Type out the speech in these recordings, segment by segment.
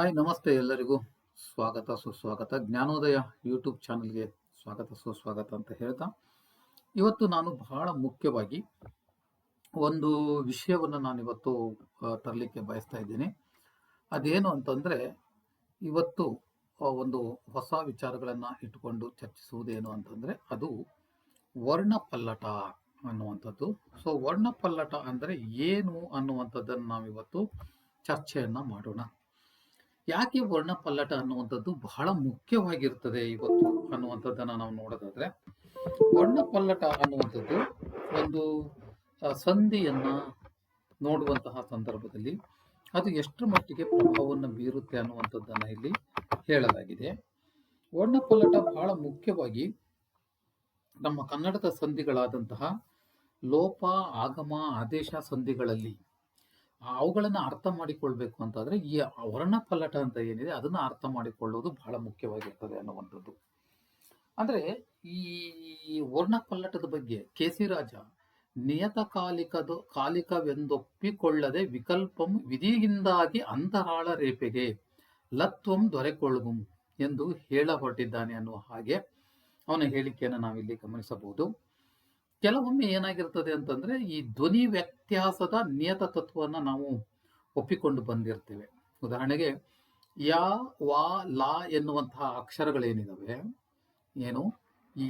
Hi, ನಮಸ್ತೆ ಎಲ್ಲರಿಗೂ. ಸ್ವಾಗತ, ಸುಸ್ವಾಗತ. ಜ್ಞಾನೋದಯ ಯೂಟ್ಯೂಬ್ ಚಾನಲ್ಗೆ ಸ್ವಾಗತ, ಸುಸ್ವಾಗತ ಅಂತ ಹೇಳ್ತಾ, ಇವತ್ತು ನಾನು ಬಹಳ ಮುಖ್ಯವಾಗಿ ಒಂದು ವಿಷಯವನ್ನು ನಾನು ಇವತ್ತು ತರಲಿಕ್ಕೆ ಬಯಸ್ತಾ ಇದ್ದೀನಿ. ಅದೇನು ಅಂತಂದ್ರೆ, ಇವತ್ತು ಒಂದು ಹೊಸ ವಿಚಾರಗಳನ್ನು ಇಟ್ಟುಕೊಂಡು ಚರ್ಚಿಸುವುದೇನು ಅಂತಂದ್ರೆ, ಅದು ವರ್ಣಪಲ್ಲಟ ಅನ್ನುವಂಥದ್ದು. ಸೊ, ವರ್ಣಪಲ್ಲಟ ಅಂದ್ರೆ ಏನು ಅನ್ನುವಂಥದ್ದನ್ನು ನಾವಿವತ್ತು ಚರ್ಚೆಯನ್ನ ಮಾಡೋಣ. ಯಾಕೆ ವರ್ಣಪಲ್ಲಟ ಅನ್ನುವಂಥದ್ದು ಬಹಳ ಮುಖ್ಯವಾಗಿರ್ತದೆ ಇವತ್ತು ಅನ್ನುವಂಥದ್ದನ್ನ ನಾವು ನೋಡೋದಾದ್ರೆ. ವರ್ಣಪಲ್ಲಟ ಅನ್ನುವಂಥದ್ದು ಒಂದು ಸಂಧಿಯನ್ನ ನೋಡುವಂತಹ ಸಂದರ್ಭದಲ್ಲಿ ಅದು ಎಷ್ಟರ ಮಟ್ಟಿಗೆ ಪ್ರಭಾವವನ್ನು ಬೀರುತ್ತೆ ಅನ್ನುವಂಥದ್ದನ್ನ ಇಲ್ಲಿ ಹೇಳಲಾಗಿದೆ. ವರ್ಣಪಲ್ಲಟ ಬಹಳ ಮುಖ್ಯವಾಗಿ ನಮ್ಮ ಕನ್ನಡದ ಸಂಧಿಗಳಾದಂತಹ ಲೋಪ, ಆಗಮ, ಆದೇಶ ಸಂಧಿಗಳಲ್ಲಿ ಅವುಗಳನ್ನ ಅರ್ಥ ಮಾಡಿಕೊಳ್ಬೇಕು ಅಂತಾದ್ರೆ ಈ ವರ್ಣಪಲ್ಲಟ ಅಂತ ಏನಿದೆ ಅದನ್ನ ಅರ್ಥ ಮಾಡಿಕೊಳ್ಳುವುದು ಬಹಳ ಮುಖ್ಯವಾಗಿರ್ತದೆ ಅನ್ನುವಂಥದ್ದು ಅಂದ್ರೆ ಈ ವರ್ಣಪಲ್ಲಟದ ಬಗ್ಗೆ ಕೆ ಸಿ ರಾಜ ನಿಯತಕಾಲಿಕದ ಕಾಲಿಕವೆಂದೊಪ್ಪಿಕೊಳ್ಳದೆ ವಿಕಲ್ಪಂ ವಿಧಿಯಿಂದಾಗಿ ಅಂತರಾಳ ರೇಪೆಗೆ ಲತ್ವಂ ದೊರೆಕೊಳ್ಗುಂ ಎಂದು ಹೇಳ ಹೊರಟಿದ್ದಾನೆ ಅನ್ನುವ ಹಾಗೆ ಅವನ ಹೇಳಿಕೆಯನ್ನು ನಾವಿಲ್ಲಿ ಗಮನಿಸಬಹುದು. ಕೆಲವೊಮ್ಮೆ ಏನಾಗಿರ್ತದೆ ಅಂತಂದ್ರೆ ಈ ಧ್ವನಿ ವ್ಯತ್ಯಾಸದ ನಿಯತ ತತ್ವವನ್ನು ನಾವು ಒಪ್ಪಿಕೊಂಡು ಬಂದಿರ್ತೇವೆ. ಉದಾಹರಣೆಗೆ, ಯಾ, ವಾ, ಲಾ ಎನ್ನುವಂತಹ ಅಕ್ಷರಗಳೇನಿದಾವೆ? ಏನು? ಈ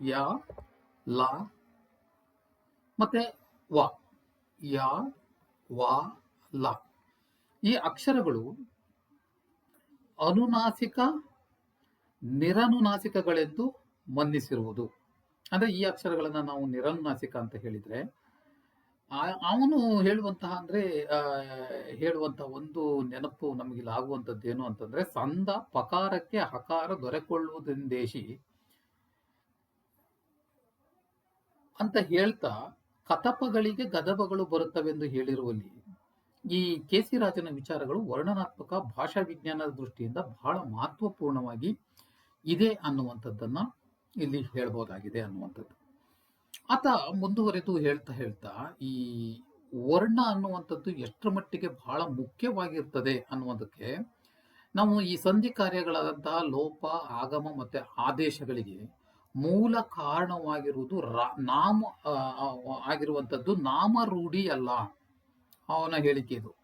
ಯ, ಲಾ ಮತ್ತೆ ವ. ಯಾ, ವಾ, ಲಾ. ಈ ಅಕ್ಷರಗಳು ಅನುನಾಸಿಕ, ನಿರನುನಾಸಿಕಗಳೆಂದು ಮನ್ನಿಸಿರುವುದು. ಅಂದ್ರೆ ಈ ಅಕ್ಷರಗಳನ್ನ ನಾವು ನಿರನ್ನಾಸಿಕ ಅಂತ ಹೇಳಿದ್ರೆ ಅವನು ಹೇಳುವಂತಹ ಅಂದ್ರೆ ಹೇಳುವಂತಹ ಒಂದು ನೆನಪು ನಮಗೆ ಆಗುವಂಥದ್ದು ಏನು ಅಂತಂದ್ರೆ, ಸಂದ ಪಕಾರಕ್ಕೆ ಹಕಾರ ದೊರೆಕೊಳ್ಳುವುದೆಂದೇಶಿ ಅಂತ ಹೇಳ್ತಾ ಕತಪಗಳಿಗೆ ಗದಬಗಳು ಬರುತ್ತವೆಂದು ಹೇಳಿರುವಲ್ಲಿ, ಈ ಕೆ ಸಿ ರಾಜನ ವಿಚಾರಗಳು ವರ್ಣನಾತ್ಮಕ ಭಾಷಾ ವಿಜ್ಞಾನದ ದೃಷ್ಟಿಯಿಂದ ಬಹಳ ಮಹತ್ವಪೂರ್ಣವಾಗಿ ಇದೆ ಅನ್ನುವಂಥದ್ದನ್ನ ಇಲ್ಲಿ ಹೇಳ್ಬೋದಾಗಿದೆ ಅನ್ನುವಂಥದ್ದು. ಆತ ಮುಂದುವರೆದು ಹೇಳ್ತಾ ಹೇಳ್ತಾ ಈ ವರ್ಣ ಅನ್ನುವಂಥದ್ದು ಎಷ್ಟರ ಮಟ್ಟಿಗೆ ಬಹಳ ಮುಖ್ಯವಾಗಿರ್ತದೆ ಅನ್ನುವುದಕ್ಕೆ ನಾವು ಈ ಸಂಧಿ ಕಾರ್ಯಗಳಾದಂತಹ ಲೋಪ, ಆಗಮ ಮತ್ತೆ ಆದೇಶಗಳಿಗೆ ಮೂಲ ಕಾರಣವಾಗಿರುವುದು ನಾಮ ಆಗಿರುವಂಥದ್ದು ನಾಮ ರೂಢಿ ಅಲ್ಲ. ಅವನ ಹೇಳಿಕೆ ಇದು.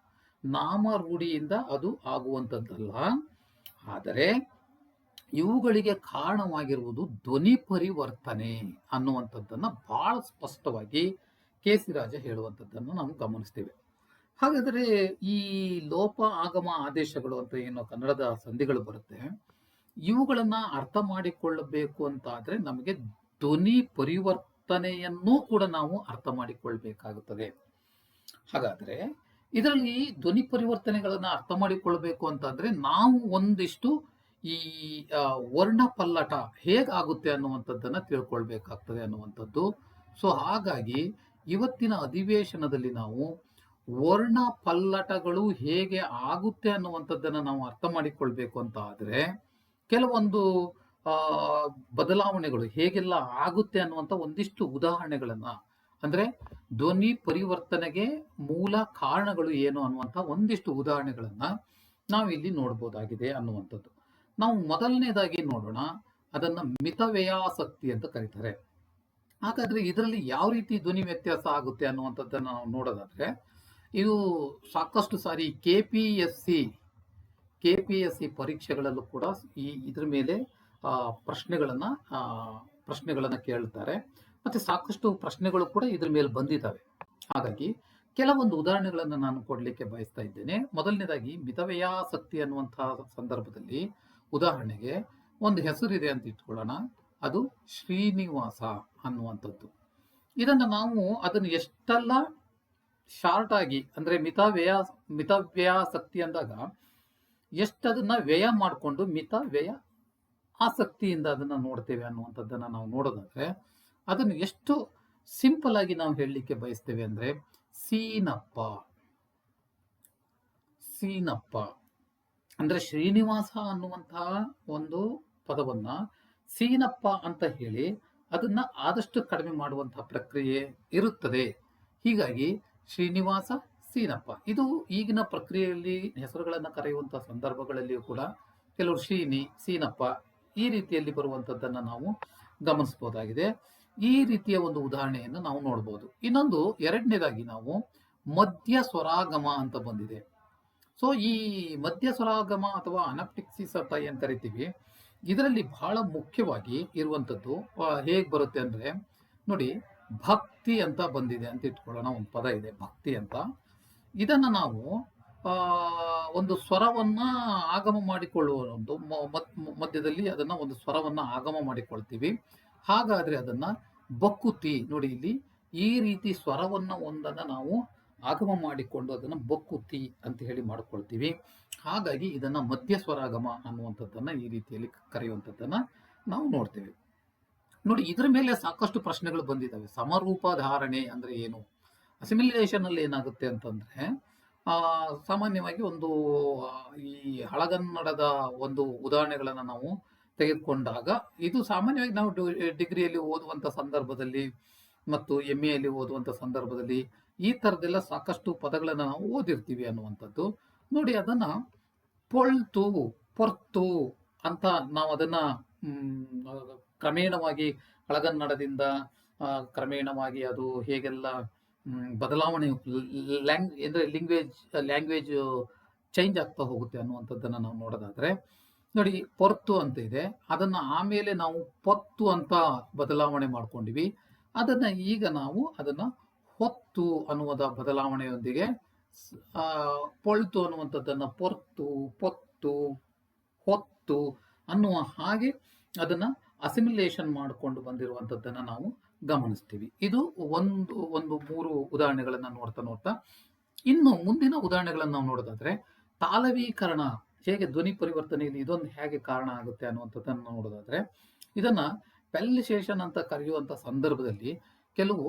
ನಾಮರೂಢಿಯಿಂದ ಅದು ಆಗುವಂಥದ್ದಲ್ಲ. ಆದರೆ ಇವುಗಳಿಗೆ ಕಾರಣವಾಗಿರುವುದು ಧ್ವನಿ ಪರಿವರ್ತನೆ ಅನ್ನುವಂಥದ್ದನ್ನು ಬಹಳ ಸ್ಪಷ್ಟವಾಗಿ ಕೆ ಸಿ ರಾಜ ಹೇಳುವಂಥದ್ದನ್ನು ನಾವು ಗಮನಿಸ್ತೇವೆ. ಹಾಗಾದರೆ ಈ ಲೋಪ ಆಗಮ ಆದೇಶಗಳು ಅಂತ ಏನು ಕನ್ನಡದ ಸಂಧಿಗಳು ಬರುತ್ತೆ, ಇವುಗಳನ್ನು ಅರ್ಥ ಮಾಡಿಕೊಳ್ಳಬೇಕು ಅಂತ ಆದ್ರೆ ನಮಗೆ ಧ್ವನಿ ಪರಿವರ್ತನೆಯನ್ನೂ ಕೂಡ ನಾವು ಅರ್ಥ ಮಾಡಿಕೊಳ್ಬೇಕಾಗುತ್ತದೆ. ಹಾಗಾದ್ರೆ ಇದರಲ್ಲಿ ಧ್ವನಿ ಪರಿವರ್ತನೆಗಳನ್ನು ಅರ್ಥ ಮಾಡಿಕೊಳ್ಬೇಕು ಅಂತಂದ್ರೆ ನಾವು ಒಂದಿಷ್ಟು ಈ ವರ್ಣಪಲ್ಲಟ ವರ್ಣ ಪಲ್ಲಟ ಹೇಗಾಗುತ್ತೆ ಅನ್ನುವಂಥದ್ದನ್ನ ತಿಳ್ಕೊಳ್ಬೇಕಾಗ್ತದೆ ಅನ್ನುವಂಥದ್ದು. ಸೊ, ಹಾಗಾಗಿ ಇವತ್ತಿನ ಅಧಿವೇಶನದಲ್ಲಿ ನಾವು ವರ್ಣ ಪಲ್ಲಟಗಳು ಹೇಗೆ ಆಗುತ್ತೆ ಅನ್ನುವಂಥದ್ದನ್ನ ನಾವು ಅರ್ಥ ಮಾಡಿಕೊಳ್ಬೇಕು ಅಂತ ಆದರೆ, ಕೆಲವೊಂದು ಬದಲಾವಣೆಗಳು ಹೇಗೆಲ್ಲ ಆಗುತ್ತೆ ಅನ್ನುವಂಥ ಒಂದಿಷ್ಟು ಉದಾಹರಣೆಗಳನ್ನು, ಅಂದ್ರೆ ಧ್ವನಿ ಪರಿವರ್ತನೆಗೆ ಮೂಲ ಕಾರಣಗಳು ಏನು ಅನ್ನುವಂಥ ಒಂದಿಷ್ಟು ಉದಾಹರಣೆಗಳನ್ನು ನಾವಿಲ್ಲಿ ನೋಡ್ಬೋದಾಗಿದೆ ಅನ್ನುವಂಥದ್ದು. ನಾವು ಮೊದಲನೇದಾಗಿ ನೋಡೋಣ ಅದನ್ನ ಮಿತವ್ಯಯಾಸಕ್ತಿ ಅಂತ ಕರೀತಾರೆ. ಹಾಗಾದ್ರೆ ಇದರಲ್ಲಿ ಯಾವ ರೀತಿ ಧ್ವನಿ ವ್ಯತ್ಯಾಸ ಆಗುತ್ತೆ ಅನ್ನುವಂಥದ್ದನ್ನು ನಾವು ನೋಡೋದಾದ್ರೆ, ಇದು ಸಾಕಷ್ಟು ಸಾರಿ K P S C K P S C ಪರೀಕ್ಷೆಗಳಲ್ಲೂ ಕೂಡ ಈ ಇದ್ರ ಮೇಲೆ ಪ್ರಶ್ನೆಗಳನ್ನು ಪ್ರಶ್ನೆಗಳನ್ನು ಕೇಳ್ತಾರೆ. ಮತ್ತೆ ಸಾಕಷ್ಟು ಪ್ರಶ್ನೆಗಳು ಕೂಡ ಇದ್ರ ಮೇಲೆ ಬಂದಿದ್ದಾವೆ. ಹಾಗಾಗಿ ಕೆಲವೊಂದು ಉದಾಹರಣೆಗಳನ್ನು ನಾನು ಕೊಡಲಿಕ್ಕೆ ಬಯಸ್ತಾ ಇದ್ದೇನೆ. ಮೊದಲನೇದಾಗಿ ಮಿತವ್ಯಯಾಸಕ್ತಿ ಅನ್ನುವಂತಹ ಸಂದರ್ಭದಲ್ಲಿ ಉದಾಹರಣೆಗೆ, ಒಂದು ಹೆಸರಿದೆ ಅಂತ ಇಟ್ಕೊಳ್ಳೋಣ. ಅದು ಶ್ರೀನಿವಾಸ ಅನ್ನುವಂಥದ್ದು. ಇದನ್ನು ನಾವು ಅದನ್ನು ಎಷ್ಟೆಲ್ಲ ಶಾರ್ಟ್ ಆಗಿ, ಅಂದ್ರೆ ಮಿತವ್ಯಯ, ಮಿತವ್ಯಯಾಸಕ್ತಿ ಅಂದಾಗ ಎಷ್ಟು ಅದನ್ನ ವ್ಯಯ ಮಾಡಿಕೊಂಡು ಮಿತ ವ್ಯಯ ಆಸಕ್ತಿಯಿಂದ ಅದನ್ನು ನೋಡ್ತೇವೆ ಅನ್ನುವಂಥದ್ದನ್ನು ನಾವು ನೋಡೋದಾದ್ರೆ, ಅದನ್ನು ಎಷ್ಟು ಸಿಂಪಲ್ ಆಗಿ ನಾವು ಹೇಳಲಿಕ್ಕೆ ಬಯಸ್ತೇವೆ ಅಂದರೆ, ಸೀನಪ್ಪ. ಸೀನಪ್ಪ. ಅಂದ್ರೆ ಶ್ರೀನಿವಾಸ ಅನ್ನುವಂತಹ ಒಂದು ಪದವನ್ನ ಸೀನಪ್ಪ ಅಂತ ಹೇಳಿ ಅದನ್ನ ಆದಷ್ಟು ಕಡಿಮೆ ಮಾಡುವಂತಹ ಪ್ರಕ್ರಿಯೆ ಇರುತ್ತದೆ. ಹೀಗಾಗಿ ಶ್ರೀನಿವಾಸ ಸೀನಪ್ಪ. ಇದು ಈಗಿನ ಪ್ರಕ್ರಿಯೆಯಲ್ಲಿ ಹೆಸರುಗಳನ್ನು ಕರೆಯುವಂತಹ ಸಂದರ್ಭಗಳಲ್ಲಿಯೂ ಕೂಡ ಕೆಲವರು ಶ್ರೀನಿ, ಸೀನಪ್ಪ ಈ ರೀತಿಯಲ್ಲಿ ಬರುವಂತದ್ದನ್ನ ನಾವು ಗಮನಿಸಬಹುದಾಗಿದೆ. ಈ ರೀತಿಯ ಒಂದು ಉದಾಹರಣೆಯನ್ನು ನಾವು ನೋಡಬಹುದು ಇನ್ನೊಂದು ಎರಡನೇದಾಗಿ ನಾವು ಮಧ್ಯ ಸ್ವರಾಗಮ ಅಂತ ಬಂದಿದೆ. ಸೊ ಈ ಮಧ್ಯ ಸ್ವರಾಗಮ ಅಥವಾ ಅನಪ್ಟಿಕ್ಸಿಸ್ ಅಂತ ಏನ್ ಕರಿತೀವಿ, ಇದರಲ್ಲಿ ಬಹಳ ಮುಖ್ಯವಾಗಿ ಇರುವಂತದ್ದು ಹೇಗೆ ಬರುತ್ತೆ ಅಂದ್ರೆ, ನೋಡಿ, ಭಕ್ತಿ ಅಂತ ಬಂದಿದೆ ಅಂತ ಇಟ್ಕೊಳ್ಳೋಣ, ಒಂದು ಪದ ಇದೆ, ಭಕ್ತಿ ಅಂತ. ಇದನ್ನ ನಾವು ಒಂದು ಸ್ವರವನ್ನ ಆಗಮ ಮಾಡಿಕೊಳ್ಳುವ ಒಂದು ಮಧ್ಯದಲ್ಲಿ ಅದನ್ನ ಒಂದು ಸ್ವರವನ್ನ ಆಗಮ ಮಾಡಿಕೊಳ್ತೀವಿ. ಹಾಗಾದ್ರೆ ಅದನ್ನ ಬಕ್ಕುತಿ ನೋಡಿ ಇಲ್ಲಿ ಈ ರೀತಿ ಸ್ವರವನ್ನ ಒಂದನ್ನ ನಾವು ಆಗಮ ಮಾಡಿಕೊಂಡು ಅದನ್ನು ಬಕ್ಕುತ್ತಿ ಅಂತ ಹೇಳಿ ಮಾಡ್ಕೊಳ್ತೀವಿ. ಹಾಗಾಗಿ ಇದನ್ನು ಮಧ್ಯ ಸ್ವರಾಗಮ ಅನ್ನುವಂಥದ್ದನ್ನು ಈ ರೀತಿಯಲ್ಲಿ ಕರೆಯುವಂಥದ್ದನ್ನು ನಾವು ನೋಡ್ತೇವೆ. ನೋಡಿ, ಇದರ ಮೇಲೆ ಸಾಕಷ್ಟು ಪ್ರಶ್ನೆಗಳು ಬಂದಿದ್ದಾವೆ ಸಮರೂಪ ಧಾರಣೆ ಅಂದರೆ ಏನು? ಅಸಿಮಿಲೇಷನ್ ಅಲ್ಲಿ ಏನಾಗುತ್ತೆ ಅಂತಂದರೆ ಸಾಮಾನ್ಯವಾಗಿ ಒಂದು ಈ ಹಳಗನ್ನಡದ ಒಂದು ಉದಾಹರಣೆಗಳನ್ನು ನಾವು ತೆಗೆದುಕೊಂಡಾಗ ಇದು ಸಾಮಾನ್ಯವಾಗಿ ನಾವು ಡಿಗ್ರಿಯಲ್ಲಿ ಓದುವಂಥ ಸಂದರ್ಭದಲ್ಲಿ ಮತ್ತು ಎಂ ಎಲ್ಲಿ ಓದುವಂಥ ಸಂದರ್ಭದಲ್ಲಿ ಈ ತರದೆಲ್ಲ ಸಾಕಷ್ಟು ಪದಗಳನ್ನು ನಾವು ಓದಿರ್ತೀವಿ ಅನ್ನುವಂಥದ್ದು. ನೋಡಿ, ಅದನ್ನ ಪೊಳ್ತು, ಪೊರ್ತು ಅಂತ ನಾವು ಅದನ್ನ ಕ್ರಮೇಣವಾಗಿ ಹಳಗನ್ನಡದಿಂದ ಕ್ರಮೇಣವಾಗಿ ಅದು ಹೇಗೆಲ್ಲ ಬದಲಾವಣೆ ಲ್ಯಾಂಗ್, ಅಂದರೆ ಲಿಂಗ್ವೇಜ್, ಲ್ಯಾಂಗ್ವೇಜ್ ಚೇಂಜ್ ಆಗ್ತಾ ಹೋಗುತ್ತೆ ಅನ್ನುವಂಥದ್ದನ್ನು ನಾವು ನೋಡೋದಾದ್ರೆ. ನೋಡಿ, ಪೊರ್ತು ಅಂತ ಇದೆ. ಅದನ್ನ ಆಮೇಲೆ ನಾವು ಪೊತ್ತು ಅಂತ ಬದಲಾವಣೆ ಮಾಡ್ಕೊಂಡಿವಿ. ಅದನ್ನ ಈಗ ನಾವು ಅದನ್ನ ಹೊತ್ತು ಅನ್ನುವುದ ಬದಲಾವಣೆಯೊಂದಿಗೆ ಪೊಳ್ತು ಅನ್ನುವಂಥದ್ದನ್ನು ಪೊರ್ತು, ಪೊತ್ತು, ಹೊತ್ತು ಅನ್ನುವ ಹಾಗೆ ಅದನ್ನ ಅಸಿಮಿಲೇಷನ್ ಮಾಡಿಕೊಂಡು ಬಂದಿರುವಂಥದ್ದನ್ನು ನಾವು ಗಮನಿಸ್ತೀವಿ. ಇದು ಒಂದು ಒಂದು ಮೂರು ಉದಾಹರಣೆಗಳನ್ನು ನೋಡ್ತಾ ನೋಡ್ತಾ, ಇನ್ನು ಮುಂದಿನ ಉದಾಹರಣೆಗಳನ್ನು ನಾವು ನೋಡೋದಾದ್ರೆ ತಾಲವೀಕರಣ, ಹೇಗೆ ಧ್ವನಿ ಪರಿವರ್ತನೆಯಲ್ಲಿ ಇದೊಂದು ಹೇಗೆ ಕಾರಣ ಆಗುತ್ತೆ ಅನ್ನುವಂಥದ್ದನ್ನು ನೋಡೋದಾದ್ರೆ, ಇದನ್ನ ಪೆಲ್ಲಿಶೇಷನ್ ಅಂತ ಕರೆಯುವಂತ ಸಂದರ್ಭದಲ್ಲಿ ಕೆಲವು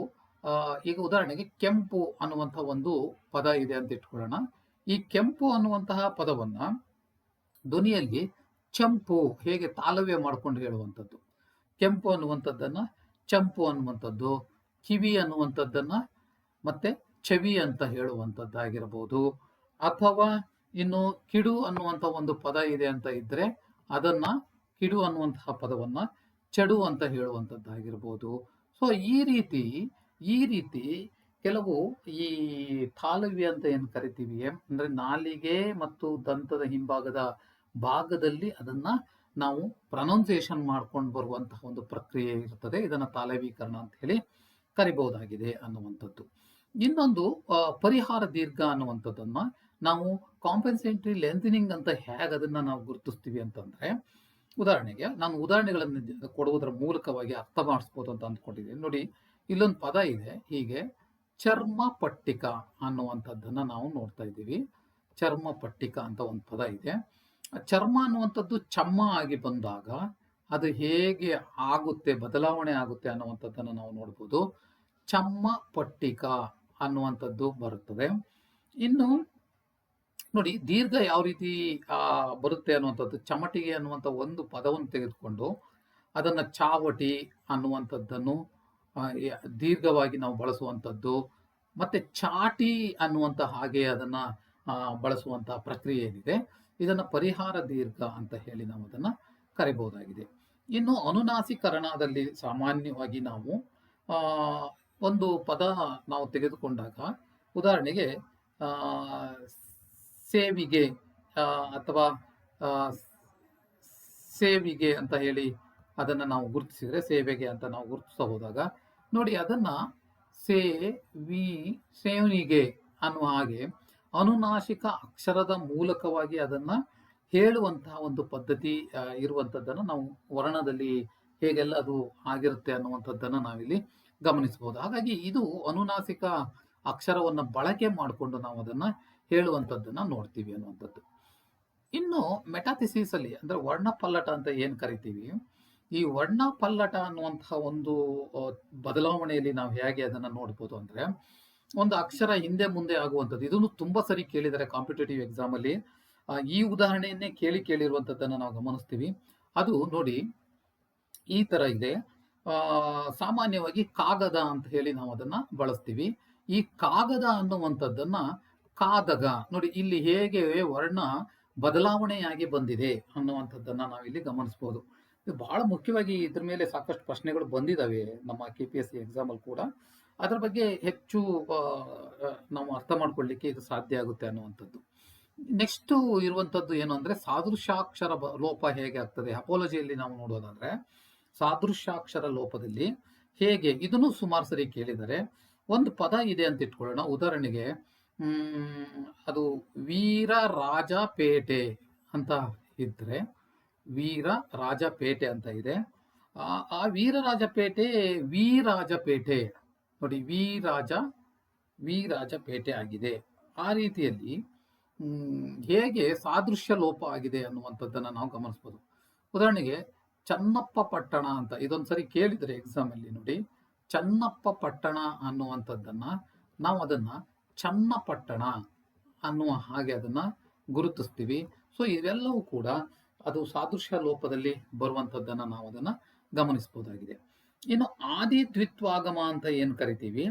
ಈಗ ಉದಾಹರಣೆಗೆ ಕೆಂಪು ಅನ್ನುವಂಥ ಒಂದು ಪದ ಇದೆ ಅಂತ ಇಟ್ಕೊಳ್ಳೋಣ. ಈ ಕೆಂಪು ಅನ್ನುವಂತಹ ಪದವನ್ನ ಧ್ವನಿಯಲ್ಲಿ ಚಂಪು ಹೇಗೆ ತಾಲವ್ಯ ಮಾಡ್ಕೊಂಡು ಹೇಳುವಂಥದ್ದು. ಕೆಂಪು ಅನ್ನುವಂಥದ್ದನ್ನ ಚಂಪು ಅನ್ನುವಂಥದ್ದು, ಕಿವಿ ಅನ್ನುವಂಥದ್ದನ್ನ ಮತ್ತೆ ಚವಿ ಅಂತ ಹೇಳುವಂಥದ್ದಾಗಿರಬಹುದು. ಅಥವಾ ಇನ್ನು ಕಿಡು ಅನ್ನುವಂಥ ಒಂದು ಪದ ಇದೆ ಅಂತ ಇದ್ರೆ ಅದನ್ನ ಕಿಡು ಅನ್ನುವಂತಹ ಪದವನ್ನ ಚಡು ಅಂತ ಹೇಳುವಂಥದ್ದಾಗಿರ್ಬೋದು ಸೊ ಈ ರೀತಿ ಈ ರೀತಿ ಕೆಲವು ಈ ತಾಲವ್ಯ ಅಂತ ಏನು ಕರಿತೀವಿ ಅಂದ್ರೆ ನಾಲಿಗೆ ಮತ್ತು ದಂತದ ಹಿಂಭಾಗದ ಭಾಗದಲ್ಲಿ ಅದನ್ನ ನಾವು ಪ್ರನೌನ್ಸಿಯೇಷನ್ ಮಾಡ್ಕೊಂಡು ಬರುವಂತಹ ಒಂದು ಪ್ರಕ್ರಿಯೆ ಇರ್ತದೆ. ಇದನ್ನ ತಾಲವೀಕರಣ ಅಂತ ಹೇಳಿ ಕರಿಬಹುದಾಗಿದೆ ಅನ್ನುವಂಥದ್ದು. ಇನ್ನೊಂದು ಪರಿಹಾರ ದೀರ್ಘ ಅನ್ನುವಂಥದ್ದನ್ನು ನಾವು ಕಾಂಪೆನ್ಸೇಟರಿ ಲೆಂಥನಿಂಗ್ ಅಂತ ಹೇಗೆ ಅದನ್ನ ನಾವು ಗುರುತಿಸ್ತೀವಿ ಅಂತಂದ್ರೆ, ಉದಾಹರಣೆಗೆ ನಾನು ಉದಾಹರಣೆಗಳನ್ನು ಕೊಡುವುದರ ಮೂಲಕವಾಗಿ ಅರ್ಥ ಮಾಡಿಸ್ಬೋದು ಅಂತ ಅಂದ್ಕೊಂಡಿದ್ದೀನಿ. ನೋಡಿ ಇಲ್ಲೊಂದು ಪದ ಇದೆ, ಹೀಗೆ ಚರ್ಮ ಪಟ್ಟಿಕ ಅನ್ನುವಂಥದ್ದನ್ನ ನಾವು ನೋಡ್ತಾ ಇದ್ದೀವಿ. ಚರ್ಮ ಪಟ್ಟಿಕ ಅಂತ ಒಂದು ಪದ ಇದೆ. ಚರ್ಮ ಅನ್ನುವಂಥದ್ದು ಚಮ್ಮ ಆಗಿ ಬಂದಾಗ ಅದು ಹೇಗೆ ಆಗುತ್ತೆ, ಬದಲಾವಣೆ ಆಗುತ್ತೆ ಅನ್ನುವಂಥದ್ದನ್ನು ನಾವು ನೋಡ್ಬೋದು. ಚಮ್ಮ ಪಟ್ಟಿಕ ಅನ್ನುವಂಥದ್ದು ಬರುತ್ತದೆ. ಇನ್ನು ನೋಡಿ, ದೀರ್ಘ ಯಾವ ರೀತಿ ಬರುತ್ತೆ ಅನ್ನುವಂಥದ್ದು, ಚಮಟಿಗೆ ಅನ್ನುವಂಥ ಒಂದು ಪದವನ್ನು ತೆಗೆದುಕೊಂಡು ಅದನ್ನ ಚಾವಟಿ ಅನ್ನುವಂಥದ್ದನ್ನು ದೀರ್ಘವಾಗಿ ನಾವು ಬಳಸುವಂಥದ್ದು ಮತ್ತೆ ಚಾಟಿ ಅನ್ನುವಂಥ ಹಾಗೆ ಅದನ್ನು ಬಳಸುವಂಥ ಪ್ರಕ್ರಿಯೆ ಏನಿದೆ, ಇದನ್ನ ಪರಿಹಾರ ದೀರ್ಘ ಅಂತ ಹೇಳಿ ನಾವು ಅದನ್ನ ಕರಿಬಹುದಾಗಿದೆ. ಇನ್ನು ಅನುನಾಸೀಕರಣದಲ್ಲಿ ಸಾಮಾನ್ಯವಾಗಿ ನಾವು ಒಂದು ಪದ ನಾವು ತೆಗೆದುಕೊಂಡಾಗ ಉದಾಹರಣೆಗೆ ಸೇವಿಗೆ ಅಥವಾ ಸೇವಿಗೆ ಅಂತ ಹೇಳಿ ಅದನ್ನ ನಾವು ಗುರುತಿಸಿದ್ರೆ ಸೇವೆಗೆ ಅಂತ ನಾವು ಗುರುತಿಸ್ತಾ ಹೋದಾಗ ನೋಡಿ ಅದನ್ನ ಸೇ, ವಿ, ಸೇವನಿಗೆ ಅನ್ನುವ ಹಾಗೆ ಅನುನಾಶಿಕ ಅಕ್ಷರದ ಮೂಲಕವಾಗಿ ಅದನ್ನ ಹೇಳುವಂತಹ ಒಂದು ಪದ್ಧತಿ ಇರುವಂಥದ್ದನ್ನು ನಾವು ವರ್ಣದಲ್ಲಿ ಹೇಗೆಲ್ಲ ಅದು ಆಗಿರುತ್ತೆ ಅನ್ನುವಂಥದ್ದನ್ನು ನಾವಿಲ್ಲಿ ಗಮನಿಸಬಹುದು. ಹಾಗಾಗಿ ಇದು ಅನುನಾಸಿಕ ಅಕ್ಷರವನ್ನು ಬಳಕೆ ಮಾಡಿಕೊಂಡು ನಾವು ಅದನ್ನ ಹೇಳುವಂಥದ್ದನ್ನ ನೋಡ್ತೀವಿ ಅನ್ನುವಂಥದ್ದು. ಇನ್ನು ಮೆಟಾಥಿಸಿಸ್ ಅಲ್ಲಿ ಅಂದ್ರೆ ವರ್ಣ ಪಲ್ಲಟ ಅಂತ ಏನು ಕರಿತೀವಿ? ಈ ವರ್ಣ ಪಲ್ಲಟ ಅನ್ನುವಂತಹ ಒಂದು ಬದಲಾವಣೆಯಲ್ಲಿ ನಾವು ಹೇಗೆ ಅದನ್ನ ನೋಡ್ಬೋದು ಅಂದ್ರೆ ಒಂದು ಅಕ್ಷರ ಹಿಂದೆ ಮುಂದೆ ಆಗುವಂಥದ್ದು ಇದನ್ನು ತುಂಬಾ ಸರಿ ಕೇಳಿದ್ದಾರೆ ಕಾಂಪಿಟೇಟಿವ್ ಎಕ್ಸಾಮ್ ಅಲ್ಲಿ. ಈ ಉದಾಹರಣೆಯನ್ನೇ ಕೇಳಿ ಕೇಳಿರುವಂತದ್ದನ್ನ ನಾವು ಗಮನಿಸ್ತೀವಿ. ಅದು ನೋಡಿ ಈ ತರ ಇದೆ. ಆ, ಸಾಮಾನ್ಯವಾಗಿ ಕಾಗದ ಅಂತ ಹೇಳಿ ನಾವು ಅದನ್ನ ಬಳಸ್ತೀವಿ. ಈ ಕಾಗದ ಅನ್ನುವಂಥದ್ದನ್ನ ಕಾದಗ ನೋಡಿ ಇಲ್ಲಿ ಹೇಗೆ ವರ್ಣ ಬದಲಾವಣೆಯಾಗಿ ಬಂದಿದೆ ಅನ್ನುವಂಥದ್ದನ್ನ ನಾವಿಲ್ಲಿ ಗಮನಿಸಬಹುದು ಇದು ಬಹಳ ಮುಖ್ಯವಾಗಿ ಇದ್ರ ಮೇಲೆ ಸಾಕಷ್ಟು ಪ್ರಶ್ನೆಗಳು ಬಂದಿದ್ದಾವೆ ನಮ್ಮ ಕೆ ಪಿ ಎಸ್ ಸಿ ಎಕ್ಸಾಮಲ್ಲಿ ಕೂಡ. ಅದರ ಬಗ್ಗೆ ಹೆಚ್ಚು ನಾವು ಅರ್ಥ ಮಾಡ್ಕೊಳ್ಳಿಕ್ಕೆ ಇದು ಸಾಧ್ಯ ಆಗುತ್ತೆ ಅನ್ನುವಂಥದ್ದು. ನೆಕ್ಸ್ಟ್ ಇರುವಂತದ್ದು ಏನು ಅಂದ್ರೆ ಸಾದೃಶ್ಯಾಕ್ಷರ ಲೋಪ ಹೇಗೆ ಆಗ್ತದೆ? ಅಪೋಲಜಿಯಲ್ಲಿ ನಾವು ನೋಡೋದಾದ್ರೆ, ಸಾದೃಶ್ಯಾಕ್ಷರ ಲೋಪದಲ್ಲಿ ಹೇಗೆ, ಇದನ್ನು ಸುಮಾರು ಸರಿ ಕೇಳಿದರೆ, ಒಂದು ಪದ ಇದೆ ಅಂತ ಇಟ್ಕೊಳ್ಳೋಣ. ಉದಾಹರಣೆಗೆ ಅದು ವೀರ ರಾಜ ಪೇಟೆ ಅಂತ ಇದ್ರೆ ವೀರ ರಾಜಪೇಟೆ ಅಂತ ಇದೆ. ಆ ವೀರ ವೀರರಾಜಪೇಟೆ ವೀರಾಜಪೇಟೆ. ನೋಡಿ, ವೀರಾಜ, ವೀರಾಜಪೇಟೆ ಆಗಿದೆ. ಆ ರೀತಿಯಲ್ಲಿ ಹೇಗೆ ಸಾದೃಶ್ಯ ಲೋಪ ಆಗಿದೆ ಅನ್ನುವಂಥದ್ದನ್ನು ನಾವು ಗಮನಿಸ್ಬೋದು. ಉದಾಹರಣೆಗೆ, ಚನ್ನಪ್ಪ ಪಟ್ಟಣ ಅಂತ ಇದೊಂದ್ಸರಿ ಕೇಳಿದರೆ ಎಕ್ಸಾಮ್ ಅಲ್ಲಿ ನೋಡಿ. ಚನ್ನಪ್ಪ ಪಟ್ಟಣ ಅನ್ನುವಂಥದ್ದನ್ನ ನಾವು ಅದನ್ನ ಚನ್ನಪಟ್ಟಣ ಅನ್ನುವ ಹಾಗೆ ಅದನ್ನ ಗುರುತಿಸ್ತೀವಿ. ಸೊ ಇವೆಲ್ಲವೂ ಕೂಡ ಅದು ಸಾದೃಶ್ಯ ಲೋಪದಲ್ಲಿ ಬರುವಂಥದ್ದನ್ನು ನಾವು ಅದನ್ನ ಗಮನಿಸಬಹುದಾಗಿದೆ ಇನ್ನು ಆದಿ ದ್ವಿತ್ವಾಗಮ ಅಂತ ಏನು ಕರಿತೀವಿ?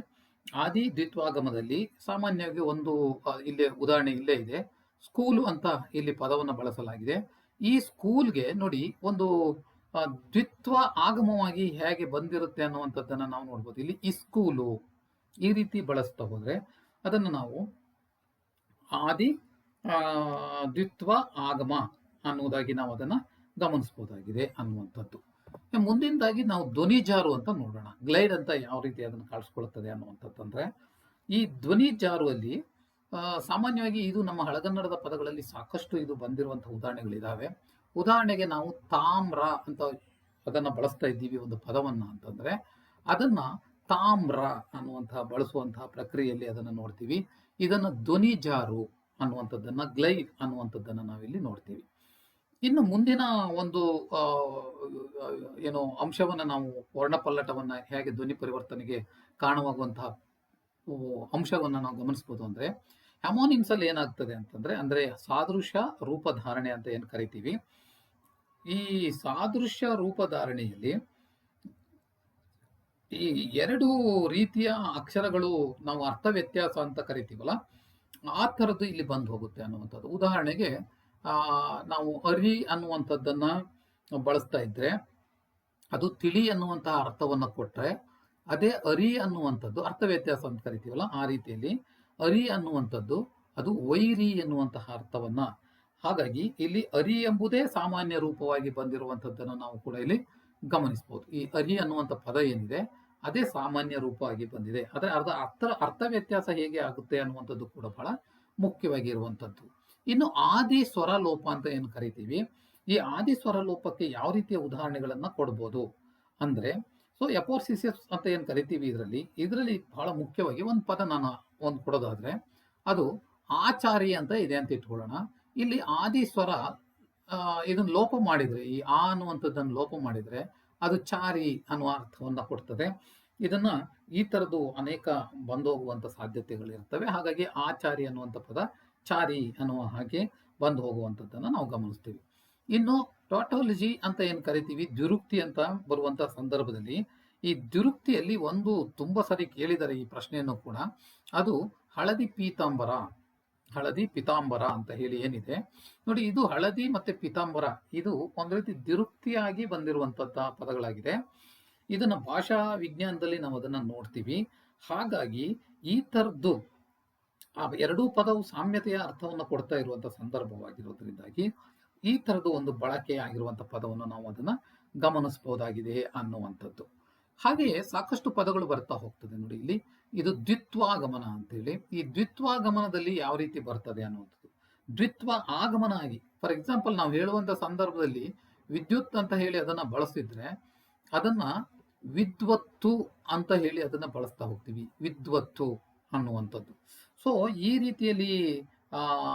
ಆದಿ ದ್ವಿತ್ವಾಗಮದಲ್ಲಿ ಸಾಮಾನ್ಯವಾಗಿ ಒಂದು ಇಲ್ಲಿ ಉದಾಹರಣೆ ಇಲ್ಲೇ ಇದೆ. ಸ್ಕೂಲು ಅಂತ ಇಲ್ಲಿ ಪದವನ್ನು ಬಳಸಲಾಗಿದೆ. ಈ ಸ್ಕೂಲ್ಗೆ ನೋಡಿ ಒಂದು ದ್ವಿತ್ವ ಆಗಮವಾಗಿ ಹೇಗೆ ಬಂದಿರುತ್ತೆ ಅನ್ನುವಂಥದ್ದನ್ನು ನಾವು ನೋಡ್ಬೋದು. ಇಲ್ಲಿ ಈ ಸ್ಕೂಲು ಈ ರೀತಿ ಬಳಸ್ತಾ ಹೋದರೆ ಅದನ್ನು ನಾವು ಆದಿ ದ್ವಿತ್ವ ಆಗಮ ಅನ್ನುವುದಾಗಿ ನಾವು ಅದನ್ನ ಗಮನಿಸಬಹುದಾಗಿದೆ ಅನ್ನುವಂಥದ್ದು. ಮುಂದಿನದಾಗಿ ನಾವು ಧ್ವನಿ ಜಾರು ಅಂತ ನೋಡೋಣ. ಗ್ಲೈಡ್ ಅಂತ ಯಾವ ರೀತಿ ಅದನ್ನು ಕಾಣಿಸ್ಕೊಳ್ತದೆ ಅನ್ನುವಂಥದ್ದಂದ್ರೆ ಈ ಧ್ವನಿ ಜಾರುವಲ್ಲಿ ಸಾಮಾನ್ಯವಾಗಿ ಇದು ನಮ್ಮ ಹಳಗನ್ನಡದ ಪದಗಳಲ್ಲಿ ಸಾಕಷ್ಟು ಇದು ಬಂದಿರುವಂಥ ಉದಾಹರಣೆಗಳಿದಾವೆ. ಉದಾಹರಣೆಗೆ ನಾವು ತಾಮ್ರ ಅಂತ ಅದನ್ನು ಬಳಸ್ತಾ ಇದ್ದೀವಿ ಒಂದು ಪದವನ್ನು ಅಂತಂದ್ರೆ, ಅದನ್ನ ತಾಮ್ರ ಅನ್ನುವಂತಹ ಬಳಸುವಂತಹ ಪ್ರಕ್ರಿಯೆಯಲ್ಲಿ ಅದನ್ನ ನೋಡ್ತೀವಿ. ಇದನ್ನ ಧ್ವನಿ ಜಾರು ಅನ್ನುವಂಥದ್ದನ್ನ ಗ್ಲೈಡ್ ಅನ್ನುವಂಥದ್ದನ್ನ ನಾವಿಲ್ಲಿ ನೋಡ್ತೀವಿ. ಇನ್ನು ಮುಂದಿನ ಒಂದು ಏನು ಅಂಶವನ್ನ ನಾವು ವರ್ಣಪಲ್ಲಟವನ್ನ ಹೇಗೆ ಧ್ವನಿ ಪರಿವರ್ತನೆಗೆ ಕಾರಣವಾಗುವಂತಹ ಅಂಶವನ್ನು ನಾವು ಗಮನಿಸಬಹುದು ಅಂದ್ರೆ, ಹ್ಯಾಮೋನಿಮ್ಸ್ ಅಲ್ಲಿ ಏನಾಗ್ತದೆ ಅಂತಂದ್ರೆ, ಅಂದ್ರೆ ಸಾದೃಶ್ಯ ರೂಪಧಾರಣೆ ಅಂತ ಏನು ಕರಿತೀವಿ, ಈ ಸಾದೃಶ್ಯ ರೂಪಧಾರಣೆಯಲ್ಲಿ ಈ ಎರಡು ರೀತಿಯ ಅಕ್ಷರಗಳು ನಾವು ಅರ್ಥ ವ್ಯತ್ಯಾಸ ಅಂತ ಕರಿತೀವಲ್ಲ, ಆ ಥರದ್ದು ಇಲ್ಲಿ ಬಂದು ಹೋಗುತ್ತೆ ಅನ್ನುವಂಥದ್ದು. ಉದಾಹರಣೆಗೆ ನಾವು ಅರಿ ಅನ್ನುವಂಥದ್ದನ್ನು ಬಳಸ್ತಾ ಇದ್ರೆ ಅದು ತಿಳಿ ಅನ್ನುವಂತಹ ಅರ್ಥವನ್ನ ಕೊಟ್ಟರೆ ಅದೇ ಅರಿ ಅನ್ನುವಂಥದ್ದು ಅರ್ಥ ವ್ಯತ್ಯಾಸ ಅಂತ ಕರಿತೀವಲ್ಲ ಆ ರೀತಿಯಲ್ಲಿ ಅರಿ ಅನ್ನುವಂಥದ್ದು ಅದು ವೈರಿ ಎನ್ನುವಂತಹ ಅರ್ಥವನ್ನ. ಹಾಗಾಗಿ ಇಲ್ಲಿ ಅರಿ ಎಂಬುದೇ ಸಾಮಾನ್ಯ ರೂಪವಾಗಿ ಬಂದಿರುವಂಥದ್ದನ್ನು ನಾವು ಕೂಡ ಇಲ್ಲಿ ಗಮನಿಸಬಹುದು ಈ ಅರಿ ಅನ್ನುವಂಥ ಪದ ಏನಿದೆ ಅದೇ ಸಾಮಾನ್ಯ ರೂಪವಾಗಿ ಬಂದಿದೆ. ಅದರ ಅರ್ಧ ಅರ್ಥ ಅರ್ಥ ವ್ಯತ್ಯಾಸ ಹೇಗೆ ಆಗುತ್ತೆ ಅನ್ನುವಂಥದ್ದು ಕೂಡ ಬಹಳ ಮುಖ್ಯವಾಗಿ ಇರುವಂಥದ್ದು ಇನ್ನು ಆದಿ ಸ್ವರ ಲೋಪ ಅಂತ ಏನು ಕರಿತೀವಿ? ಈ ಆದಿ ಸ್ವರ ಲೋಪಕ್ಕೆ ಯಾವ ರೀತಿಯ ಉದಾಹರಣೆಗಳನ್ನ ಕೊಡ್ಬೋದು? ಅಂದ್ರೆ ಸೊ ಎಪೋರ್ಸಿಸಿಯಸ್ ಅಂತ ಏನು ಕರಿತೀವಿ ಇದರಲ್ಲಿ? ಇದರಲ್ಲಿ ಬಹಳ ಮುಖ್ಯವಾಗಿ ಒಂದು ಪದ ನಾನು ಒಂದು ಕೊಡೋದಾದ್ರೆ, ಅದು ಆಚಾರಿ ಅಂತ ಇದೆ ಅಂತ ಇಟ್ಕೊಳ್ಳೋಣ. ಇಲ್ಲಿ ಆದಿ ಸ್ವರ ಇದನ್ನು ಲೋಪ ಮಾಡಿದ್ರೆ, ಈ ಆ ಅನ್ನುವಂಥದ್ದನ್ನು ಲೋಪ ಮಾಡಿದ್ರೆ, ಅದು ಚಾರಿ ಅನ್ನುವ ಅರ್ಥವನ್ನು ಕೊಡ್ತದೆ. ಇದನ್ನ ಈ ತರದ್ದು ಅನೇಕ ಬಂದೋಗುವಂತ ಸಾಧ್ಯತೆಗಳಿರ್ತವೆ. ಹಾಗಾಗಿ ಆಚಾರಿ ಅನ್ನುವಂಥ ಪದ ಚಾರಿ ಅನ್ನುವ ಹಾಗೆ ಬಂದು ಹೋಗುವಂಥದ್ದನ್ನು ನಾವು ಗಮನಿಸ್ತೀವಿ. ಇನ್ನು ಟೋಟಾಲಜಿ ಅಂತ ಏನು ಕರಿತೀವಿ? ದ್ವಿರುಕ್ತಿ ಅಂತ ಬರುವಂಥ ಸಂದರ್ಭದಲ್ಲಿ ಈ ದ್ವಿರುಕ್ತಿಯಲ್ಲಿ ಒಂದು ತುಂಬ ಸರಿ ಕೇಳಿದರೆ ಈ ಪ್ರಶ್ನೆಯನ್ನು ಕೂಡ, ಅದು ಹಳದಿ ಪೀತಾಂಬರ, ಹಳದಿ ಪಿತಾಂಬರ ಅಂತ ಹೇಳಿ ಏನಿದೆ? ನೋಡಿ, ಇದು ಹಳದಿ ಮತ್ತೆ ಪಿತಾಂಬರ, ಇದು ಒಂದು ರೀತಿ ದ್ವಿರುಕ್ತಿಯಾಗಿ ಬಂದಿರುವಂತಹ ಪದಗಳಾಗಿದೆ. ಇದನ್ನ ಭಾಷಾ ವಿಜ್ಞಾನದಲ್ಲಿ ನಾವು ಅದನ್ನ ನೋಡ್ತೀವಿ. ಹಾಗಾಗಿ ಈ ತರದ್ದು ಆ ಎರಡೂ ಪದವು ಸಾಮ್ಯತೆಯ ಅರ್ಥವನ್ನು ಕೊಡ್ತಾ ಇರುವಂತಹ ಸಂದರ್ಭವಾಗಿರೋದ್ರಿಂದಾಗಿ ಈ ತರದ ಒಂದು ಬಳಕೆ ಪದವನ್ನು ನಾವು ಅದನ್ನ ಗಮನಿಸಬಹುದಾಗಿದೆ ಅನ್ನುವಂಥದ್ದು. ಹಾಗೆಯೇ ಸಾಕಷ್ಟು ಪದಗಳು ಬರ್ತಾ ಹೋಗ್ತದೆ ನೋಡಿ ಇಲ್ಲಿ. ಇದು ದ್ವಿತ್ವಾಗಮನ ಅಂತೇಳಿ. ಈ ದ್ವಿತ್ವಾಗಮನದಲ್ಲಿ ಯಾವ ರೀತಿ ಬರ್ತದೆ ಅನ್ನುವಂಥದ್ದು. ದ್ವಿತ್ವ ಆಗಮನ ಆಗಿ ಫಾರ್ ಎಕ್ಸಾಂಪಲ್ ನಾವು ಹೇಳುವಂತ ಸಂದರ್ಭದಲ್ಲಿ ವಿದ್ಯುತ್ ಅಂತ ಹೇಳಿ ಅದನ್ನ ಬಳಸಿದ್ರೆ ಅದನ್ನ ವಿದ್ವತ್ತು ಅಂತ ಹೇಳಿ ಅದನ್ನ ಬಳಸ್ತಾ ಹೋಗ್ತೀವಿ. ವಿದ್ವತ್ತು ಅನ್ನುವಂಥದ್ದು. ಸೊ ಈ ರೀತಿಯಲ್ಲಿ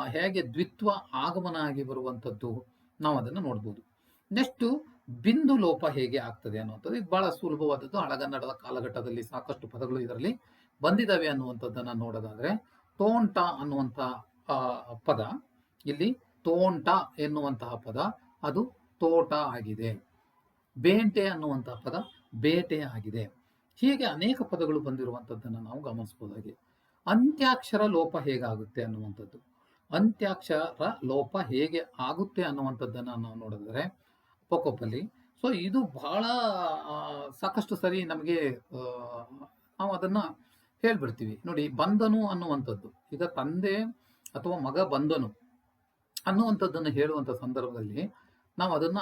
ಹೇಗೆ ದ್ವಿತ್ವ ಆಗಮನ ಆಗಿ ಬರುವಂಥದ್ದು ನಾವು ಅದನ್ನು ನೋಡ್ಬೋದು. ನೆಕ್ಸ್ಟ್ ಬಿಂದು ಲೋಪ ಹೇಗೆ ಆಗ್ತದೆ ಅನ್ನುವಂಥದ್ದು. ಇದು ಬಹಳ ಸುಲಭವಾದದ್ದು. ಹಳಗನ್ನಡದ ಕಾಲಘಟ್ಟದಲ್ಲಿ ಸಾಕಷ್ಟು ಪದಗಳು ಇದರಲ್ಲಿ ಬಂದಿದ್ದಾವೆ ಅನ್ನುವಂಥದ್ದನ್ನ ನೋಡೋದಾದ್ರೆ, ತೋಂಟ ಅನ್ನುವಂಥ ಪದ, ಇಲ್ಲಿ ತೋಂಟ ಎನ್ನುವಂತಹ ಪದ, ಅದು ತೋಟ ಆಗಿದೆ. ಬೇಂಟೆ ಅನ್ನುವಂತಹ ಪದ ಬೇಟೆ ಆಗಿದೆ. ಹೀಗೆ ಅನೇಕ ಪದಗಳು ಬಂದಿರುವಂಥದ್ದನ್ನು ನಾವು ಗಮನಿಸಬಹುದಾಗಿದೆ ಅಂತ್ಯಾಕ್ಷರ ಲೋಪ ಹೇಗಾಗುತ್ತೆ ಅನ್ನುವಂಥದ್ದು. ಅಂತ್ಯಾಕ್ಷರ ಲೋಪ ಹೇಗೆ ಆಗುತ್ತೆ ಅನ್ನುವಂಥದ್ದನ್ನು ನಾವು ನೋಡಿದ್ರೆ ಪೊಕೊಪ್ಪಲ್ಲಿ ಸೊ ಇದು ಬಹಳ ಸಾಕಷ್ಟು ಸರಿ ನಮಗೆ ನಾವು ಅದನ್ನ ಹೇಳ್ಬಿಡ್ತೀವಿ. ನೋಡಿ ಬಂದನು ಅನ್ನುವಂಥದ್ದು. ಈಗ ತಂದೆ ಅಥವಾ ಮಗ ಬಂದನು ಅನ್ನುವಂಥದ್ದನ್ನು ಹೇಳುವಂಥ ಸಂದರ್ಭದಲ್ಲಿ ನಾವು ಅದನ್ನ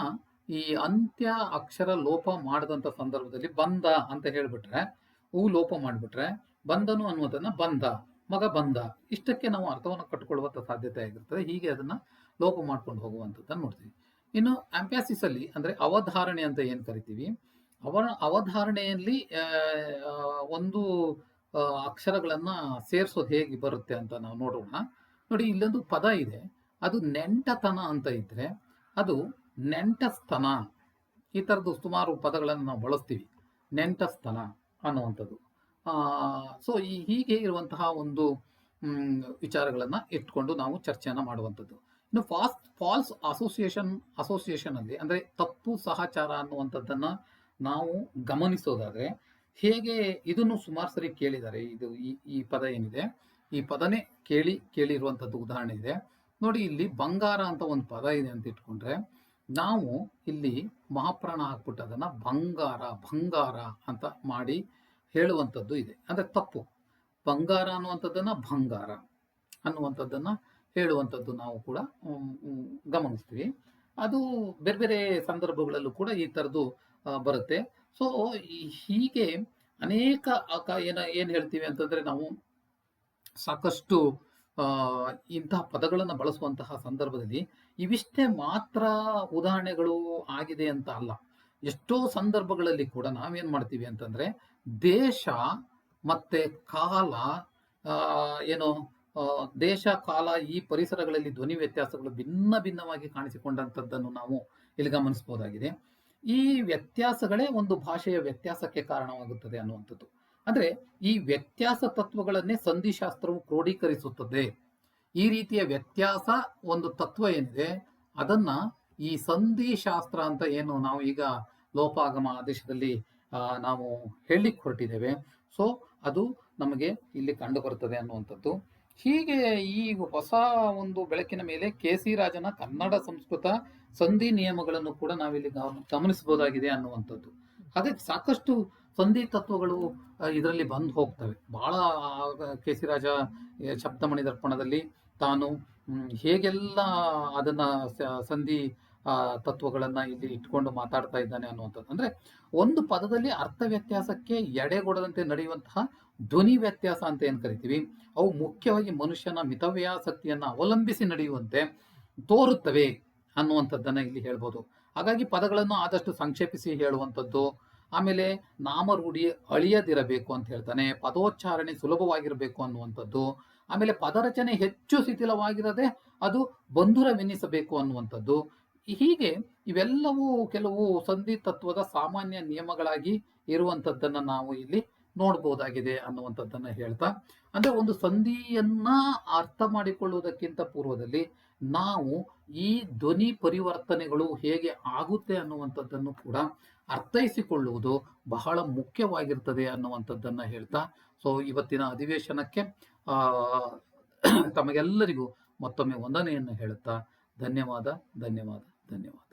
ಈ ಅಂತ್ಯ ಅಕ್ಷರ ಲೋಪ ಮಾಡಿದಂಥ ಸಂದರ್ಭದಲ್ಲಿ ಬಂದ ಅಂತ ಹೇಳಿಬಿಟ್ರೆ ಹೂ ಲೋಪ ಮಾಡಿಬಿಟ್ರೆ ಬಂದನು ಅನ್ನುವುದನ್ನ ಬಂದ, ಮಗ ಬಂದ. ಇಷ್ಟಕ್ಕೆ ನಾವು ಅರ್ಥವನ್ನು ಕಟ್ಟಿಕೊಳ್ಳುವಂಥ ಸಾಧ್ಯತೆ ಆಗಿರ್ತದೆ. ಹೀಗೆ ಅದನ್ನ ಲೋಪ ಮಾಡ್ಕೊಂಡು ಹೋಗುವಂಥದ್ದನ್ನು ನೋಡ್ತೀವಿ. ಇನ್ನು ಆಂಪ್ಯಾಸಿಸ್ ಅಲ್ಲಿ ಅಂದ್ರೆ ಅವಧಾರಣೆ ಅಂತ ಏನು ಕರಿತೀವಿ? ಅವರ ಅವಧಾರಣೆಯಲ್ಲಿ ಒಂದು ಅಕ್ಷರಗಳನ್ನ ಸೇರಿಸೋದು ಹೇಗೆ ಬರುತ್ತೆ ಅಂತ ನಾವು ನೋಡೋಣ. ನೋಡಿ, ಇಲ್ಲೊಂದು ಪದ ಇದೆ. ಅದು ನೆಂಟತನ ಅಂತ ಇದ್ರೆ ಅದು ನೆಂಟಸ್ತನ ಈ ಥರದ್ದು ಸುಮಾರು ಪದಗಳನ್ನು ನಾವು ಬಳಸ್ತೀವಿ. ನೆಂಟಸ್ತನ ಅನ್ನುವಂಥದ್ದು. ಸೊ ಈ ಹೀಗೆ ಇರುವಂತಹ ಒಂದು ವಿಚಾರಗಳನ್ನು ಇಟ್ಕೊಂಡು ನಾವು ಚರ್ಚೆಯನ್ನು ಮಾಡುವಂಥದ್ದು. ಇನ್ನು ಫಾಸ್ಟ್ ಫಾಲ್ಸ್ ಅಸೋಸಿಯೇಷನ್ ಅಸೋಸಿಯೇಷನ್ ಅಲ್ಲಿ ಅಂದ್ರೆ ತಪ್ಪು ಸಹಚಾರ ಅನ್ನುವಂಥದ್ದನ್ನ ನಾವು ಗಮನಿಸೋದಾದರೆ ಹೇಗೆ ಇದನ್ನು ಸುಮಾರು ಸರಿ ಕೇಳಿದ್ದಾರೆ. ಇದು ಈ ಈ ಪದ ಏನಿದೆ? ಈ ಪದನೇ ಕೇಳಿ, ಕೇಳಿರುವಂಥದ್ದು ಉದಾಹರಣೆ ಇದೆ. ನೋಡಿ, ಇಲ್ಲಿ ಬಂಗಾರ ಅಂತ ಒಂದು ಪದ ಇದೆ ಅಂತ ಇಟ್ಕೊಂಡ್ರೆ ನಾವು ಇಲ್ಲಿ ಮಹಾಪ್ರಾಣ ಹಾಕ್ಬಿಟ್ಟು ಅದನ್ನ ಬಂಗಾರ ಬಂಗಾರ ಅಂತ ಮಾಡಿ ಹೇಳುವಂಥದ್ದು ಇದೆ. ಅಂದರೆ ತಪ್ಪು. ಬಂಗಾರ ಅನ್ನುವಂಥದ್ದನ್ನು ಬಂಗಾರ ಅನ್ನುವಂಥದ್ದನ್ನು ಹೇಳುವಂಥದ್ದು ನಾವು ಕೂಡ ಗಮನಿಸ್ತೀವಿ. ಅದು ಬೇರೆ ಬೇರೆ ಸಂದರ್ಭಗಳಲ್ಲೂ ಕೂಡ ಈ ಥರದ್ದು ಬರುತ್ತೆ. ಸೊ ಹೀಗೆ ಅನೇಕ ಏನ, ಏನು ಹೇಳ್ತೀವಿ ಅಂತಂದರೆ ನಾವು ಸಾಕಷ್ಟು ಇಂತಹ ಪದಗಳನ್ನು ಬಳಸುವಂತಹ ಸಂದರ್ಭದಲ್ಲಿ ಇವಿಷ್ಟೇ ಮಾತ್ರ ಉದಾಹರಣೆಗಳು ಆಗಿದೆ ಅಂತ ಅಲ್ಲ. ಎಷ್ಟೋ ಸಂದರ್ಭಗಳಲ್ಲಿ ಕೂಡ ನಾವೇನು ಮಾಡ್ತೀವಿ ಅಂತಂದ್ರೆ ದೇಶ ಮತ್ತೆ ಕಾಲ ಏನು ದೇಶ, ಕಾಲ ಈ ಪರಿಸರಗಳಲ್ಲಿ ಧ್ವನಿ ವ್ಯತ್ಯಾಸಗಳು ಭಿನ್ನ ಭಿನ್ನವಾಗಿ ಕಾಣಿಸಿಕೊಂಡಂಥದ್ದನ್ನು ನಾವು ಇಲ್ಲಿ ಗಮನಿಸಬಹುದಾಗಿದೆ. ಈ ವ್ಯತ್ಯಾಸಗಳೇ ಒಂದು ಭಾಷೆಯ ವ್ಯತ್ಯಾಸಕ್ಕೆ ಕಾರಣವಾಗುತ್ತದೆ ಅನ್ನುವಂಥದ್ದು. ಅಂದ್ರೆ ಈ ವ್ಯತ್ಯಾಸ ತತ್ವಗಳನ್ನೇ ಸಂಧಿಶಾಸ್ತ್ರವು ಕ್ರೋಢೀಕರಿಸುತ್ತದೆ. ಈ ರೀತಿಯ ವ್ಯತ್ಯಾಸ ಒಂದು ತತ್ವ ಏನಿದೆ, ಅದನ್ನ ಈ ಸಂಧಿಶಾಸ್ತ್ರ ಅಂತ ಏನು ನಾವು ಈಗ ಲೋಪಾಗಮ ಆದೇಶದಲ್ಲಿ ನಾವು ಹೇಳಲಿಕ್ಕೆ ಹೊರಟಿದ್ದೇವೆ. ಸೊ ಅದು ನಮಗೆ ಇಲ್ಲಿ ಕಂಡು ಬರುತ್ತದೆ ಅನ್ನುವಂಥದ್ದು. ಹೀಗೆ ಈ ಹೊಸ ಒಂದು ಬೆಳಕಿನ ಮೇಲೆ ಕೆ ಸಿ ರಾಜನ ಕನ್ನಡ ಸಂಸ್ಕೃತ ಸಂಧಿ ನಿಯಮಗಳನ್ನು ಕೂಡ ನಾವಿಲ್ಲಿ ಗಮ- ಗಮನಿಸಬಹುದಾಗಿದೆ ಅನ್ನುವಂಥದ್ದು. ಅದಕ್ಕೆ ಸಾಕಷ್ಟು ಸಂಧಿ ತತ್ವಗಳು ಇದರಲ್ಲಿ ಬಂದು ಹೋಗ್ತವೆ. ಬಹಳ ಕೆ ಸಿ ರಾಜ ಶಬ್ದಮಣಿ ದರ್ಪಣದಲ್ಲಿ ತಾನು ಹೇಗೆಲ್ಲ ಅದನ್ನ ಸಂಧಿ ತತ್ವಗಳನ್ನ ಇಲ್ಲಿ ಇಟ್ಕೊಂಡು ಮಾತಾಡ್ತಾ ಇದ್ದಾನೆ ಅನ್ನುವಂಥದ್ದು. ಅಂದ್ರೆ ಒಂದು ಪದದಲ್ಲಿ ಅರ್ಥ ವ್ಯತ್ಯಾಸಕ್ಕೆ ಎಡೆಗೊಡದಂತೆ ನಡೆಯುವಂತಹ ಧ್ವನಿ ವ್ಯತ್ಯಾಸ ಅಂತ ಏನು ಕರಿತೀವಿ? ಅವು ಮುಖ್ಯವಾಗಿ ಮನುಷ್ಯನ ಮಿತವ್ಯಾಸಕ್ತಿಯನ್ನ ಅವಲಂಬಿಸಿ ನಡೆಯುವಂತೆ ತೋರುತ್ತವೆ ಅನ್ನುವಂಥದ್ದನ್ನು ಇಲ್ಲಿ ಹೇಳ್ಬೋದು. ಹಾಗಾಗಿ ಪದಗಳನ್ನು ಆದಷ್ಟು ಸಂಕ್ಷೇಪಿಸಿ ಹೇಳುವಂಥದ್ದು. ಆಮೇಲೆ ನಾಮರೂಢಿ ಅಳಿಯದಿರಬೇಕು ಅಂತ ಹೇಳ್ತಾನೆ, ಪದೋಚ್ಚಾರಣೆ ಸುಲಭವಾಗಿರಬೇಕು ಅನ್ನುವಂಥದ್ದು. ಆಮೇಲೆ ಪದರಚನೆ ಹೆಚ್ಚು ಶಿಥಿಲವಾಗಿರದೆ ಅದು ಬಂಧುರವೆನ್ನಿಸಬೇಕು ಅನ್ನುವಂಥದ್ದು. ಹೀಗೆ ಇವೆಲ್ಲವೂ ಕೆಲವು ಸಂಧಿ ತತ್ವದ ಸಾಮಾನ್ಯ ನಿಯಮಗಳಾಗಿ ಇರುವಂತದ್ದನ್ನ ನಾವು ಇಲ್ಲಿ ನೋಡ್ಬೋದಾಗಿದೆ ಅನ್ನುವಂಥದ್ದನ್ನು ಹೇಳ್ತಾ, ಅಂದ್ರೆ ಒಂದು ಸಂಧಿಯನ್ನ ಅರ್ಥ ಮಾಡಿಕೊಳ್ಳುವುದಕ್ಕಿಂತ ಪೂರ್ವದಲ್ಲಿ ನಾವು ಈ ಧ್ವನಿ ಪರಿವರ್ತನೆಗಳು ಹೇಗೆ ಆಗುತ್ತೆ ಅನ್ನುವಂಥದ್ದನ್ನು ಕೂಡ ಅರ್ಥೈಸಿಕೊಳ್ಳುವುದು ಬಹಳ ಮುಖ್ಯವಾಗಿರ್ತದೆ ಅನ್ನುವಂಥದ್ದನ್ನು ಹೇಳ್ತಾ ಸೊ ಇವತ್ತಿನ ಅಧಿವೇಶನಕ್ಕೆ ತಮಗೆಲ್ಲರಿಗೂ ಮತ್ತೊಮ್ಮೆ ವಂದನೆಯನ್ನು ಹೇಳುತ್ತಾ, ಧನ್ಯವಾದ ಧನ್ಯವಾದ. ಧನ್ಯವಾದ